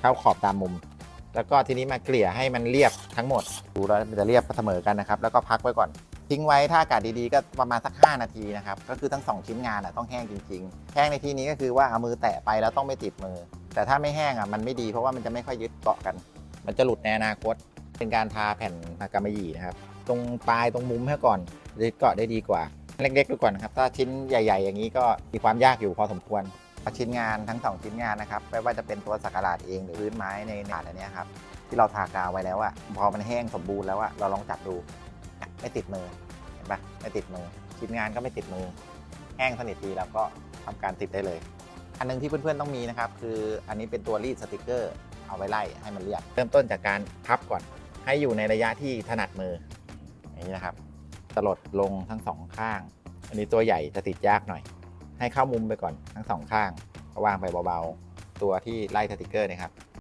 เข้าขอบตามมุม แล้วก็ทีนี้มาเกลี่ยให้มันเรียบทั้งหมด ดูแล้วมันจะเรียบเสมอกันนะครับ แล้วก็พักไว้ก่อน ทิ้งไว้ถ้าอากาศดีๆก็ประมาณสัก 5 นาทีนะครับ ก็คือทั้ง 2 ชิ้นงานอะต้องแห้งจริง ๆ แห้งในที่นี้ก็คือว่าเอามือแตะไปแล้วต้องไม่ติดมือ แต่ถ้าไม่แห้งอะมันไม่ดีเพราะว่ามันจะไม่ค่อยยึดเกาะกัน มันจะหลุดในอนาคต เป็นการทาแผ่นอากามะหยี่นะครับ ตรงปลายตรงมุมให้ก่อนจะเกาะได้ดีกว่า เล็กๆดูก่อนครับ ถ้าชิ้นใหญ่ ๆ อย่างนี้ก็มีความยากอยู่พอสมควร ชิ้นงานทั้งสองชิ้นงานนะครับไม่ว่าจะเป็นตัวสักการะเองหรือพื้นไม้ในถาดอันนี้ครับที่เราทากาวไว้แล้วอะพอมันแห้งสมบูรณ์แล้วอะเราลองจับดู ไม่ติดมือเห็นปะไม่ติดมือ ชิ้นงานก็ไม่ติดมือ แห้งสนิทดีแล้วก็ทำการติดได้เลย อันหนึงที่เพื่อนๆต้องมีนะครับคืออันนี้เป็นตัวรีดสติกเกอร์เอาไว้ไล่ให้มันเรียบเริ่มต้นจากการพับก่อน ให้อยู่ในระยะที่ถนัดมืออย่างนี้นะครับตลดลงทั้งสองข้าง อันนี้ตัวใหญ่จะติดยากหน่อย ให้เข้ามุมไปก่อนทั้งสองข้างก็วางไปเบาๆ ตัวที่ไล่สติกเกอร์นะครับ